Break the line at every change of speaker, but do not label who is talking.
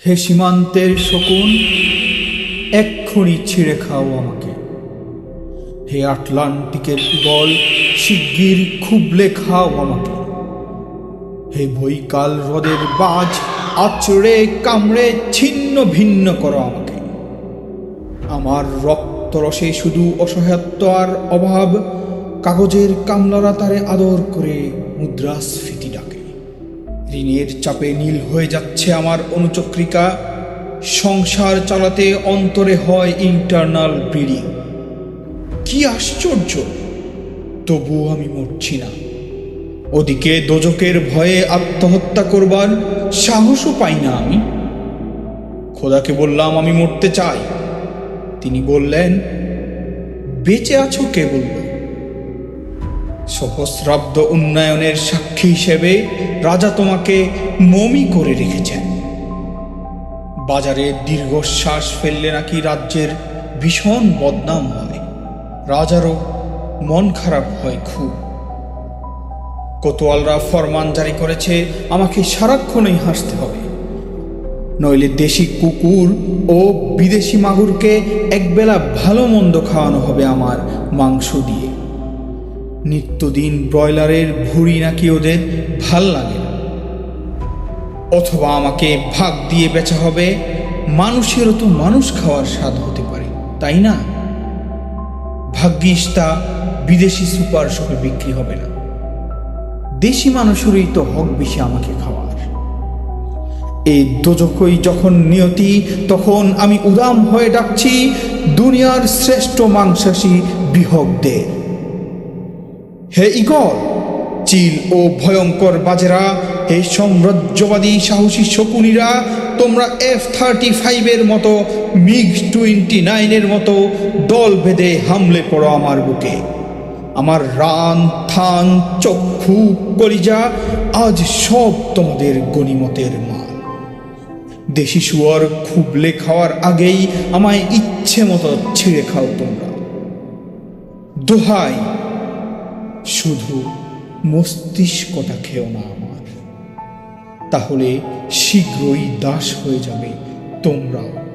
হে সীমান্তের শকুন, এক্ষুনি ছিঁড়ে খাও আমাকে। হে আটলান্টিকের গল শিগগির খুবলে খাও আমাকে। হে বৈকাল হ্রদের বাজ, আচড়ে কামড়ে ছিন্ন ভিন্ন করো আমাকে। আমার রক্তরসে শুধু অসহায়ত্ব আর অভাব, কাগজের কামলারা তারে আদর করে মুদ্রাস্ফীতি ডাকে। ঋণের চাপে নীল হয়ে যাচ্ছে আমার অনুচক্রিকা। সংসার চালাতে অন্তরে হয় ইন্টারনাল ব্লিডিং কি আশ্চর্য! তবুও আমি মরছি না। ওদিকে দোজকের ভয়ে আত্মহত্যা করবার সাহসও পাই না আমি। খোদাকে বললাম, আমি মরতে চাই। তিনি বললেন, বেঁচে আছো কে বলল সহস্রাব্দ উন্নয়নের সাক্ষী হিসেবে রাজা তোমাকে মমি করে রেখেছেন। বাজারে দীর্ঘশ্বাস ফেললে নাকি রাজ্যের ভীষণ বদনাম হয়। রাজারও মন খারাপ হয় খুব। কোতোয়ালরা ফরমান জারি করেছে, আমাকে সারাক্ষণই হাসতে হবে। নইলে দেশি কুকুর ও বিদেশি মাগুরকে একবেলা ভালো মন্দ খাওয়ানো হবে আমার মাংস দিয়ে। নিত্যদিন ব্রয়লারের ভুঁড়ি নাকি ওদের ভালো লাগে না। অথবা আমাকে ভাগ দিয়ে বেচা হবে, মানুষেরও তো মানুষ খাওয়ার স্বাদ হতে পারে, তাই না? ভাগ্যিস তা বিদেশি সুপার শপে বিক্রি হবে না। দেশি মানুষেরই তো হক বেশি আমাকে খাওয়ার। এই দোজকই যখন নিয়তি, তখন আমি উদাম হয়ে ডাকছি, দুনিয়ার শ্রেষ্ঠ মাংসাশী বিহকদের। হে ইগল চিল ও ভয়ঙ্কর বাজেরা, হে সাম্রাজ্যবাদী সাহসী শকুনিরা, তোমরা এফ থার্টি ফাইভের মতো মিগ টোয়েন্টি নাইনের মতো দল বেঁধে হামলে পড়ো আমার বুকে। আমার রান, থান, চক্ষু, কলিজা, আজ সব তোমাদের গণিমতের মাল দেশি শুয়ার, খুবলে খাওয়ার আগেই আমায় ইচ্ছে মতো ছিঁড়ে খাও তোমরা। দোহাই শুধু মস্তিষ্কটা খেও না আমার। তাহলে শীঘ্রই দাস হয়ে যাবে তোমরাও।